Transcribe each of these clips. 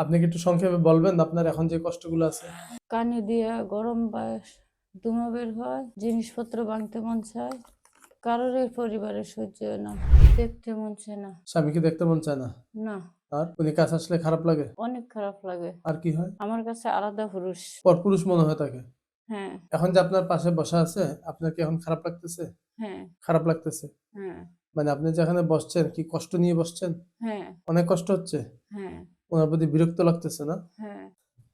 আপনি কি একটু সংক্ষেপে বলবেন আপনার এখন যে কষ্টগুলো আছে? কানে দিয়া গরম বাস ধুমা বের হয় জিনিসপত্র ভাঙতে মন চায় কারোর পরিবারের সহ্য হয় না দেখতে মন চায় না। স্বামীকে দেখতে মন চায় না? না। আর উনি কাছে আসলে খারাপ লাগে? অনেক খারাপ লাগে। আর কি হয়? আমার কাছে আলাদা পুরুষ। পরপুরুষ মনে হয় তাকে? হ্যাঁ। এখন যে আপনার পাশে বসা আছে আপনার কি এখন খারাপ লাগতেছে? হ্যাঁ। খারাপ লাগতেছে? হ্যাঁ। মানে আপনি যেখানে বসছেন কি কষ্ট নিয়ে বসছেন? হ্যাঁ। অনেক কষ্ট হচ্ছে? হ্যাঁ। ওনার প্রতি বিরক্ত লাগতেছে না। হ্যাঁ।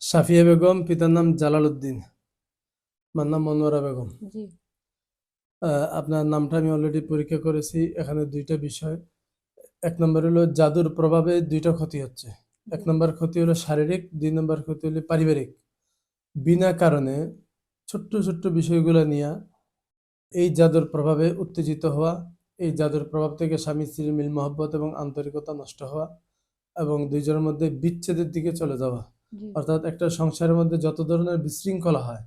সাফিয়া বেগম পিতার নাম জালাল উদ্দিন মার নাম মনোয়ারা বেগম। জি। আপনার নামটা আমি অলরেডি পরীক্ষা করেছি এখানে দুইটা বিষয়। এক নম্বর হলো জাদুর প্রভাবে দুইটা ক্ষতি হচ্ছে। এক নম্বর ক্ষতি হলো শারীরিক দুই নম্বর ক্ষতি হলো পারিবারিক। বিনা কারণে ছোট্ট ছোট্ট বিষয়গুলো নিয়ে এই জাদুর প্রভাবে উত্তেজিত হওয়া এই জাদুর প্রভাব থেকে স্বামী স্ত্রীর মিল মহব্বত এবং আন্তরিকতা নষ্ট হওয়া এবং দুইজনের মধ্যে বিচ্ছেদের দিকে চলে যাওয়া। অর্থাৎ একটা সংসারের মধ্যে যত ধরনের বিশৃঙ্খলা হয়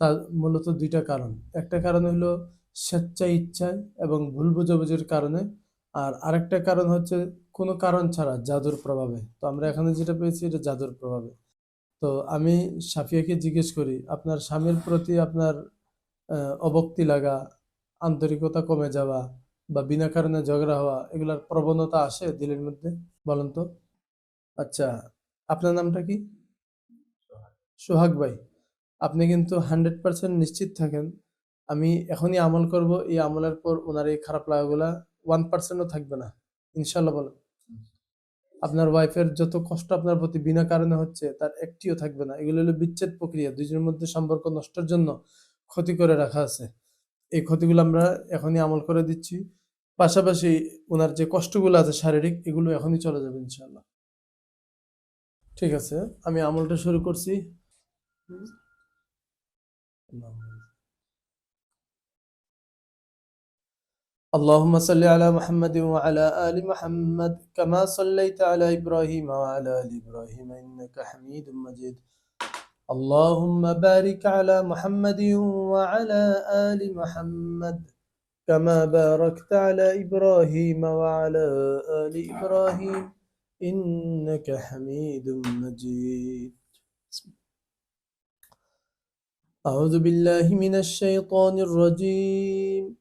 তার মূলত দুইটা কারণ। একটা কারণ হলো স্বেচ্ছায় ইচ্ছায় এবং ভুল বোঝাবুঝির কারণে। আর আরেকটা কারণ হচ্ছে কোনো কারণ ছাড়া জাদুর প্রভাবে। তো আমরা এখানে যেটা পেয়েছি এটা জাদুর প্রভাবে। তো আমি সাফিয়াকে জিজ্ঞেস করি আপনার স্বামীর প্রতি আপনার আহ, অভক্তি লাগা আন্তরিকতা কমে যাওয়া বা বিনা কারণে ঝগড়া হওয়া এগুলার প্রবণতা আসে দিলের মধ্যে? বলেন তো। আচ্ছা আপনার নামটা কি? সোহাগ। ভাই, আপনি কিন্তু হান্ড্রেড পার্সেন্ট নিশ্চিত থাকেন। আমি এখনই আমল করব, এই আমলের পর ওনার এই খারাপ লাগাগুলা ওয়ান পার্সেন্টও থাকবে না। ইনশাল্লাহ বলেন। আপনার ওয়াইফের যত কষ্ট আপনার প্রতি বিনা কারণে হচ্ছে, তার একটিও থাকবে না। এগুলো হলো বিচ্ছেদ প্রক্রিয়া। দুজনের মধ্যে সম্পর্ক নষ্টের জন্য ক্ষতি করে রাখা আছে। এই ক্ষতিগুলো আমরা এখনই আমল করে দিচ্ছি। পাশাপাশি ওনার যে কষ্টগুলো আছে শারীরিক, এগুলো এখনই চলে যাবে ইনশাল্লাহ ঠিক আছে আমি আমলটা শুরু করছি اللهم صل على محمد وعلى آل محمد كما صليت على إبراهيم وعلى آل إبراهيم إنك حميد مجيد اللهم بارك على محمد وعلى آل محمد كما باركت على إبراهيم وعلى آل إبراهيم إنك حميد مجيد. أعوذ بالله من الشيطان الرجيم.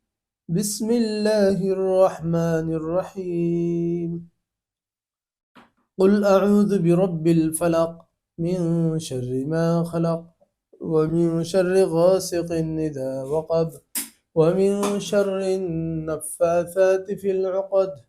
بسم الله الرحمن الرحيم. قل أعوذ برب الفلق من شر ما خلق ومن شر غاسق إذا وقب ومن شر النفاثات في العقد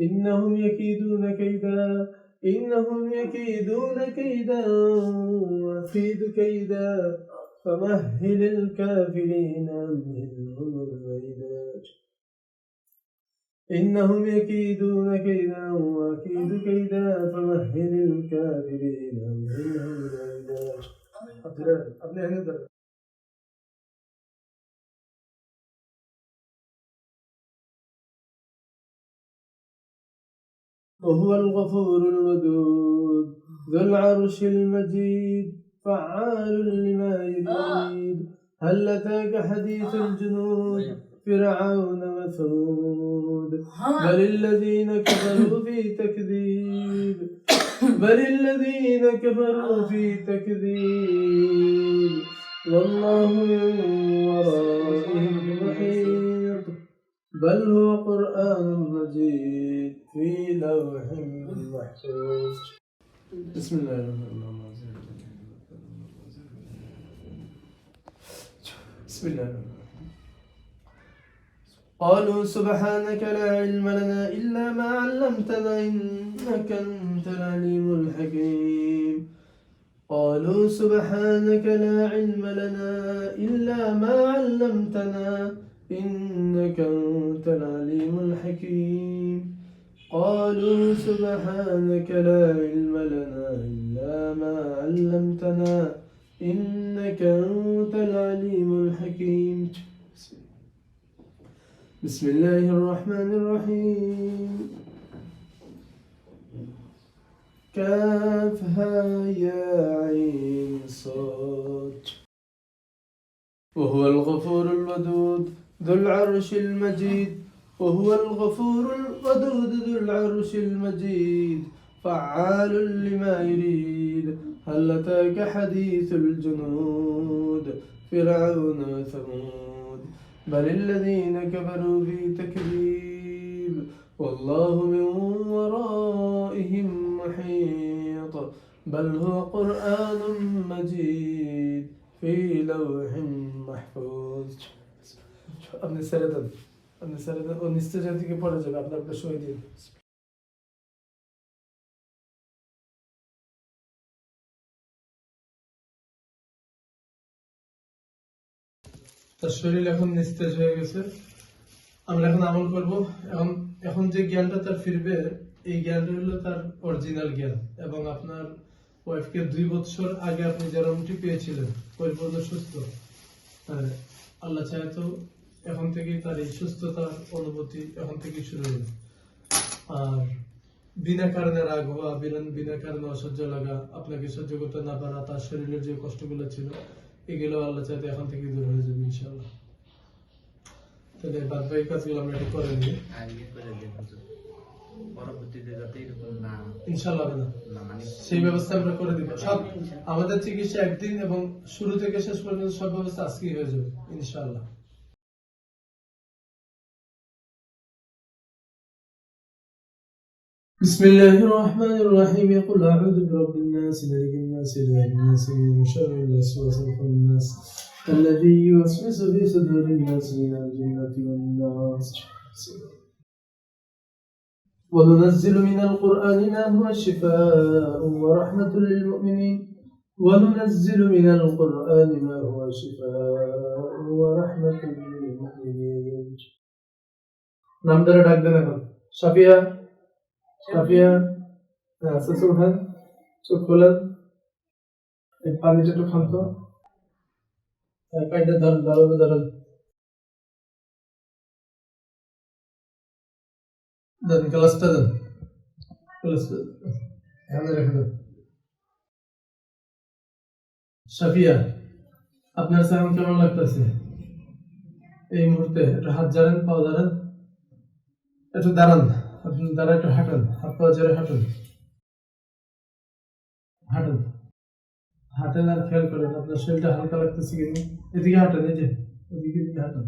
إنهم يكيدون كيدا إنهم يكيدون كيدا وأكيد كيدا فمهل الكافرين أمهلهم الرويدا إنهم يكيدون كيدا وأكيد كيدا فمهل الكافرين أمهلهم الرويدا وهو الغفور الودود. ذو العرش المجيد فعال لما يريد. هل أتاك حديث الجنود؟ فرعون وثمود. بل الذين كفروا في تكذيب. بل الذين كفروا في تكذيب. والله من ورائهم محيط بل هو قرآن مجيد في لوح محفوظ. بسم الله الرحمن الرحيم. بسم الله الرحمن الرحيم. قالوا سبحانك لا علم لنا إلا ما علمتنا إنك أنت العليم الحكيم. قالوا سبحانك لا علم لنا إلا ما علمتنا إنك أنت العليم الحكيم. قالوا سبحانك لا علم لنا إلا ما علمتنا. إنك أنت العليم الحكيم. بسم الله الرحمن الرحيم. كافها يا عين صاد. وهو الغفور الودود ذو العرش المجيد وهو الغفور الودود ذو العرش المجيد فعال لما يريد. هل أتاك حديث الجنود؟ فرعون وثمود. بل الذين كفروا في تكذيب والله من ورائهم محيط. بل هو قرآن مجيد في لوح محفوظ. আপনি ছেড়ে দেন। আপনি ছেড়ে দেন। ও নিশ্চয় থেকে পড়ে যাবে। আপনার সই দিন। তার শরীর এখন নিস্তেজ হয়ে গেছে। আমরা এখন আমল করব। এখন এখন যে জ্ঞানটা তার ফিরবে এই জ্ঞানটা হলো তার অরিজিনাল জ্ঞান। এবং আপনার ওয়াইফকে দুই বছর আগে আপনি যেরকমটি পেয়েছিলেন পরিপূর্ণ সুস্থ হ্যাঁ, আল্লাহ চাহে তো এখন থেকেই তার এই সুস্থতার অনুভূতি এখন থেকেই শুরু হবে আর বিনা কারণে রাগ হওয়া বিনা কারণে অসহ্য লাগা আপনাকে সহ্য করতে না পারা তার শরীরের যে কষ্টগুলো ছিল এগুলো আল্লাহ চাইতে এখন থেকে দূর হয়ে যাবে ইনশাআল্লাহ। তাহলে বাদ বাকি কাজগুলো আমরা একটু করে নিই। মানে সেই ব্যবস্থা আমরা করে দিব। সব আমাদের চিকিৎসা একদিন এবং শুরু থেকে শেষ পর্যন্ত সব ব্যবস্থা আজকেই হয়ে যাবে ইনশাআল্লাহ। بسم الله الرحمن الرحيم يقول أعوذ برب الناس ملك الناس إله الناس من شر الوسواس الخناس الذي يوسوس في صدور الناس من الجنة والناس وننزل من القرآن ما هو شفاء ورحمة للمؤمنين وننزل من القرآن ما هو شفاء ورحمة للمؤمنين নাম ধরে ডাক দেন এখন সাফিয়া সাফিয়া আস্তে আস্তে চোখ খোলেন পানিটা একটু খান তো পানিটা ধরেন ভালোভাবে ধরেন দেন গ্লাসটা দেন গ্লাসটা এখানে রেখে সাফিয়া আপনার এখন কেমন লাগতেছে? এই মুহূর্তে একটু হাত জানেন পাও জানেন একটু দাঁড়ান। আপনি দাঁড়া একটু হাঁটান, হাত পা জোরে হাঁটুন। হাঁটুন। হাঁটেন আর খেয়াল করেন, আপনার শরীরটা হালকা লাগতেছে কিনা এদিকে হাঁটেন, এই যে, ওদিকে দিকে হাঁটেন।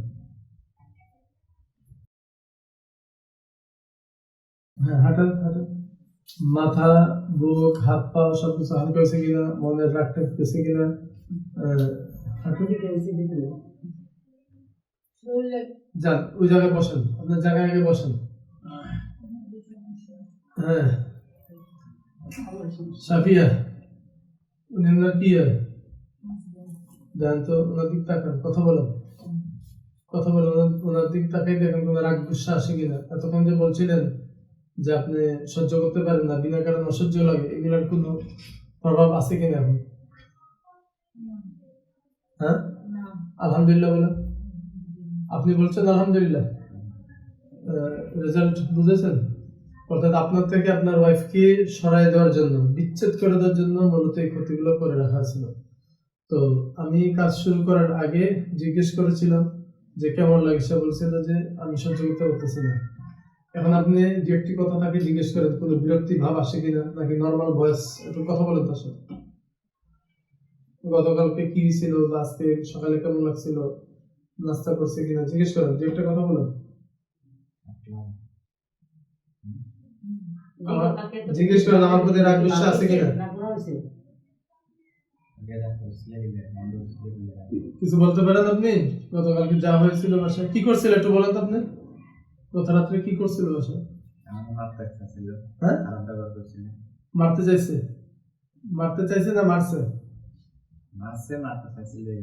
হ্যাঁ হাঁটেন হাঁটেন। মাথা, বুক, হাত পা সব কিছু হালকা হয়েছে কিনা মনের রাগটা গেছে কিনা যান, ওই জায়গায় বসেন। আপনার জায়গায় আগে বসেন। হ্যাঁ। সাফিয়া, উনি ওনার কি হয় জান তো ওনার দিক তাকান, কথা বলেন। কথা বলেন, ওনার- ওনার দিক তাকাই দেখেন কোনো রাগ গুসা আসে কিনা। এতক্ষণ যে বলছিলেন যে আপনি সহ্য করতে পারেন না, বিনা কারণে অসহ্য লাগে, এগুলোর কোনো প্রভাব আছে কিনা এখন? হ্যাঁ? আলহামদুলিল্লাহ বলেন। আপনি বলছেন আলহামদুলিল্লাহ। রেজাল্ট বুঝেছেন? অর্থাৎ আপনার থেকে আপনার ওয়াইফকে সরাই দেওয়ার জন্য, বিচ্ছেদ করে দেওয়ার জন্য মূলত এই ক্ষতিগুলো করে রাখা ছিল তো আমি কাজ শুরু করার আগে জিজ্ঞেস করেছিলাম যে কেমন লাগে সে বলছিল যে আমি সহ্য করতে পারতেছি না। এখন আপনি যে একটি কথা তাকে জিজ্ঞেস করেন, কোনো বিরক্তি ভাব আসে কিনা? নাকি নর্মাল ভয়েস একটু কথা বলেন তার সাথে? গতকালকে কি ছিল বা আজকে সকালে কেমন লাগছিল? নাস্তা করছে কিনা? জিজ্ঞেস করেন যে একটা কথা বলেন। জিজ্ঞেস করেন আমার প্রতি রাগ আছে কিনা। কিছু বলতে পারেন আপনি? গতকালকে যা হয়েছিল বাসায় কি করছিল একটু বলেন তো আপনি? গত রাত্রে কি করছিল বাসায়? হ্যাঁ। মারতে চাইছে? মারতে চাইছে না মারছে? মারছে, মারতে চাইছিল এই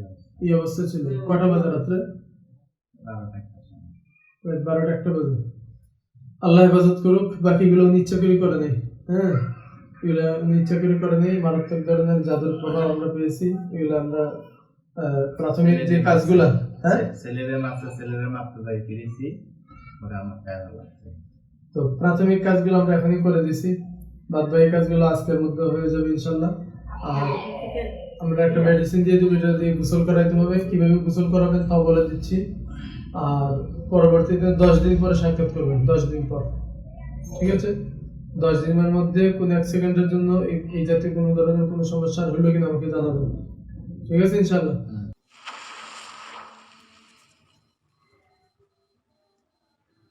অবস্থা। ছিল। কটা বাজে রাত্রে? বারোটা একটা বাজে। আল্লাহ হেফাজত করুক বাকিগুলো উনি ইচ্ছা করে করে নেই হ্যাঁ? এগুলো উনি ইচ্ছা করে করে নেই মারাত্মক ধরনের জাদুর প্রভাব আমরা পেয়েছি এগুলো আমরা প্রাথমিক যে কাজগুলা হ্যাঁ? ছেলেদের মাপতে ছেলেদের মাপতে যাই ফিরেছি ওরা আমার তো প্রাথমিক কাজগুলো আমরা এখনই করে দিছি বাদ বাকি কাজগুলো আজকের মধ্যে হয়ে যাবে ইনশাল্লাহ আর আমরা একটা মেডিসিন দিয়ে দেবো এটা দিয়ে গোসল করাইতে হবে। কীভাবে গোসল করাবেন তাও বলে দিচ্ছি। আর পরবর্তীতে দশ দিন পরে সাক্ষাৎ করবেন, দশ দিন পর। ঠিক আছে? দশ দিনের মধ্যে কোনো এক সেকেন্ডের জন্য এই- জাতীয় কোনো ধরনের কোনো সমস্যা হলো কিনা আমাকে জানাবেন। ঠিক আছে ইনশাল্লাহ